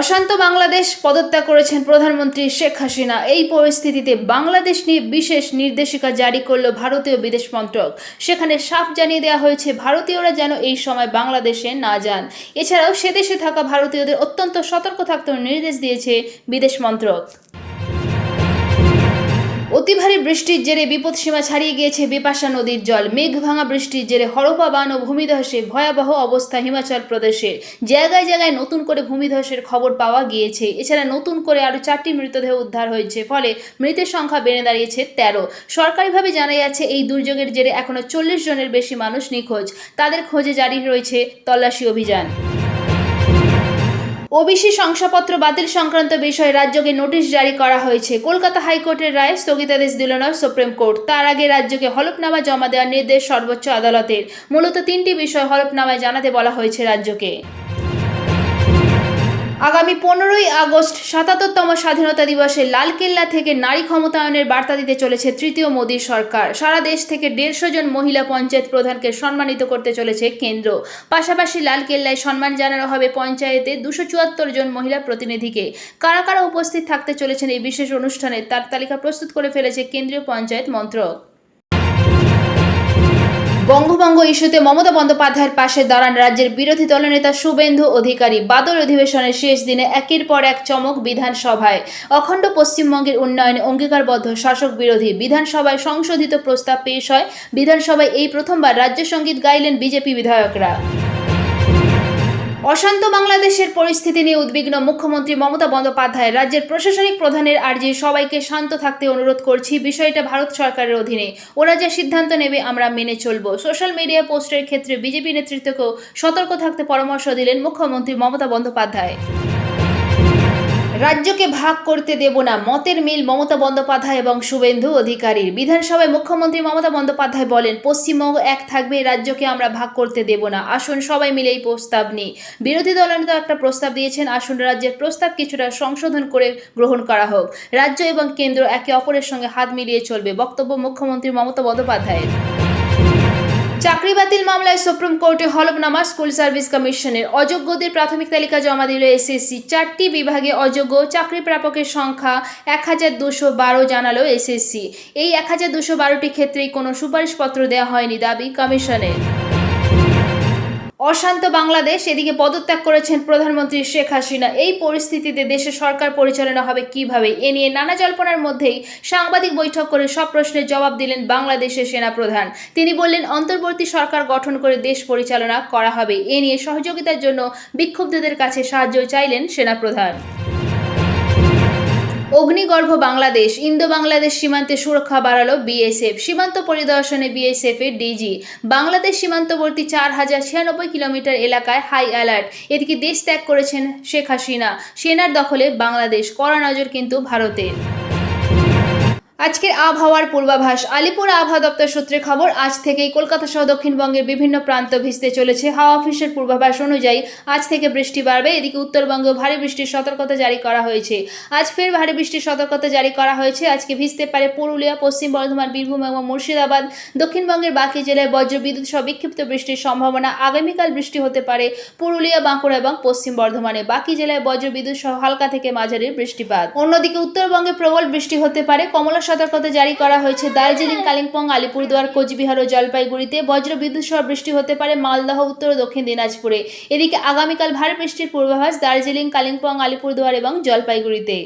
অশান্ত বাংলাদেশ পদত্যাগ করেছেন প্রধানমন্ত্রী শেখ হাসিনা। এই পরিস্থিতিতে বাংলাদেশ নিয়ে বিশেষ নির্দেশিকা জারি করল ভারতীয় বিদেশ মন্ত্রক। সেখানে সাফ জানিয়ে দেওয়া হয়েছে, ভারতীয়রা যেন এই সময় বাংলাদেশে না যান। এছাড়াও সেদেশে থাকা ভারতীয়দের অত্যন্ত সতর্ক থাকতে নির্দেশ দিয়েছে বিদেশ মন্ত্রক। অতি ভারী বৃষ্টির জেরে বিপদসীমা ছাড়িয়ে গিয়েছে বিপাশা নদীর জল। মেঘ ভাঙা বৃষ্টির জেরে হরপা বান ও ভূমিধসে ভয়াবহ অবস্থা হিমাচল প্রদেশের জায়গায় জায়গায় নতুন করে ভূমিধসের খবর পাওয়া গিয়েছে। এছাড়া নতুন করে আরও চারটি মৃতদেহ উদ্ধার হয়েছে, ফলে মৃতের সংখ্যা বেড়ে দাঁড়িয়েছে তেরো। সরকারিভাবে জানা যাচ্ছে, এই দুর্যোগের জেরে এখনও চল্লিশ জনের বেশি মানুষ নিখোঁজ। তাদের খোঁজে জারি রয়েছে তল্লাশি অভিযান। ওবিসি শংসাপত্র বাতিল সংক্রান্ত বিষয়ে রাজ্যকে নোটিশ জারি করা হয়েছে। কলকাতা হাইকোর্টের রায় স্থগিতাদেশ দিল না সুপ্রিম কোর্ট। তার আগে রাজ্যকে হলফনামা জমা দেওয়ার নির্দেশ সর্বোচ্চ আদালতের। মূলত তিনটি বিষয় হলফনামায় জানাতে বলা হয়েছে রাজ্যকে। আগামী পনেরোই আগস্ট সাতাত্তরতম স্বাধীনতা দিবসে লালকেল্লা থেকে নারী ক্ষমতায়নের বার্তা দিতে চলেছে তৃতীয় মোদী সরকার। সারা দেশ থেকে দেড়শো জন মহিলা পঞ্চায়েত প্রধানকে সম্মানিত করতে চলেছে কেন্দ্র। পাশাপাশি লালকেল্লায় সম্মান জানানো হবে পঞ্চায়েতে দুশো চুয়াত্তর জন মহিলা প্রতিনিধিকে। কারা কারা উপস্থিত থাকতে চলেছেন এই বিশেষ অনুষ্ঠানে তার তালিকা প্রস্তুত করে ফেলেছে কেন্দ্রীয় পঞ্চায়েত মন্ত্রক। বঙ্গভঙ্গ ইস্যুতে মমতা বন্দ্যোপাধ্যায়ের পাশে দাঁড়ান রাজ্যের বিরোধী দলনেতা শুভেন্দু অধিকারী। বাদল অধিবেশনের শেষ দিনে একের পর এক চমক বিধানসভায়। অখণ্ড পশ্চিমবঙ্গের উন্নয়নে অঙ্গীকারবদ্ধ শাসক বিরোধী বিধানসভায় সংশোধিত প্রস্তাব পেশ হয়। বিধানসভায় এই প্রথমবার রাজ্য সংগীত গাইলেন বিজেপি বিধায়করা। অশান্ত বাংলাদেশের পরিস্থিতি নিয়ে উদ্বিগ্ন মুখ্যমন্ত্রী মমতা বন্দ্যোপাধ্যায়। রাজ্যের প্রশাসনিক প্রধানের আর্জি সবাইকে শান্ত থাকতে অনুরোধ করছি। বিষয়টা ভারত সরকারের অধীনে। ওরা যা সিদ্ধান্ত নেবে, আমরা মেনে চলব। সোশ্যাল মিডিয়া পোস্টের ক্ষেত্রে বিজেপি নেতৃত্বকেও সতর্ক থাকতে পরামর্শ দিলেন মুখ্যমন্ত্রী মমতা বন্দ্যোপাধ্যায়। রাজ্যকে ভাগ করতে দেব না। মতের মিল মমতা বন্দ্যোপাধ্যায় এবং শুভেন্দু অধিকারীর। বিধানসভায় মুখ্যমন্ত্রী মমতা বন্দ্যোপাধ্যায় বলেন, পশ্চিমবঙ্গ এক থাকবে, রাজ্যকে আমরা ভাগ করতে দেব না। আসুন সবাই মিলে এই প্রস্তাব নিই। বিরোধী দলনেতা একটা প্রস্তাব দিয়েছেন, আসুন রাজ্যের প্রস্তাব কিছুটা সংশোধন করে গ্রহণ করা হোক। রাজ্য এবং কেন্দ্র একে অপরের সঙ্গে হাত মিলিয়ে চলবে। বক্তব্য মুখ্যমন্ত্রী মমতা বন্দ্যোপাধ্যায়ের। চাকরি বাতিল মামলায় সুপ্রিম কোর্টে হলফনামা স্কুল সার্ভিস কমিশনের অযোগ্যদের প্রাথমিক তালিকা জমা দিল এসএসসি। চারটি বিভাগে অযোগ্য চাকরি প্রাপকের সংখ্যা এক হাজার দুশো বারো জানালো এসএসসি। এই এক হাজার দুশো বারোটি ক্ষেত্রেই কোনো সুপারিশপত্র দেওয়া হয়নি দাবি কমিশনের। অশান্ত বাংলাদেশ, এদিকে পদত্যাগ করেছেন প্রধানমন্ত্রী শেখ হাসিনা। এই পরিস্থিতিতে দেশে সরকার পরিচালনা হবে কীভাবে, এ নিয়ে নানা জল্পনার মধ্যেই সাংবাদিক বৈঠক করে সব প্রশ্নের জবাব দিলেন বাংলাদেশের সেনাপ্রধান। তিনি বললেন, অন্তর্বর্তী সরকার গঠন করে দেশ পরিচালনা করা হবে। এ নিয়ে সহযোগিতার জন্য বিক্ষুব্ধদের কাছে সাহায্য চাইলেন সেনাপ্রধান। অগ্নিগর্ভ বাংলাদেশ ইন্দো বাংলাদেশ সীমান্তে সুরক্ষা বাড়ালো বিএসএফ। সীমান্ত পরিদর্শনে বিএসএফ এর ডিজি। বাংলাদেশ সীমান্তবর্তী চার হাজার ছিয়ানব্বই কিলোমিটার এলাকায় হাই অ্যালার্ট। এদিকে দেশ ত্যাগ করেছেন শেখ হাসিনা। সেনার দখলে বাংলাদেশ। কড়া নজর কিন্তু ভারতের। আজকের আবহাওয়ার পূর্বাভাস, আলিপুর আবহাওয়া দপ্তর সূত্রে খবর, আজ থেকেই কলকাতা সহ দক্ষিণবঙ্গের বিভিন্ন প্রান্ত ভিজতে চলেছে। হাওয়া অফিসের পূর্বাভাস অনুযায়ী আজ থেকে বৃষ্টি বাড়বে। এদিকে উত্তরবঙ্গেও ভারী বৃষ্টির সতর্কতা জারি করা হয়েছে। আজ ফের ভারী বৃষ্টির সতর্কতা জারি করা হয়েছে। আজকে ভিজতে পারে পুরুলিয়া, পশ্চিম বর্ধমান, বীরভূম এবং মুর্শিদাবাদ। দক্ষিণবঙ্গের বাকি জেলায় বজ্র বিদ্যুৎ সহ বিক্ষিপ্ত বৃষ্টির সম্ভাবনা আগামীকাল বৃষ্টি হতে পারে পুরুলিয়া, বাঁকুড়া এবং পশ্চিম বর্ধমানে। বাকি জেলায় বজ্র বিদ্যুৎ সহ হালকা থেকে মাঝারি বৃষ্টিপাত। অন্যদিকে উত্তরবঙ্গে প্রবল বৃষ্টি হতে পারে। কমলা সতর্কতা জারি করা হয়েছে। দার্জিলিং, কালিম্পং, আলিপুরদুয়ার, কোচবিহার ও জলপাইগুড়িতে বজ্র বিদ্যুৎ সহ বৃষ্টি হতে পারে মালদহ, উত্তর ও দক্ষিণ দিনাজপুরে। এদিকে আগামীকাল ভারী বৃষ্টির পূর্বাভাস দার্জিলিং, কালিম্পং, আলিপুরদুয়ার এবং জলপাইগুড়িতে।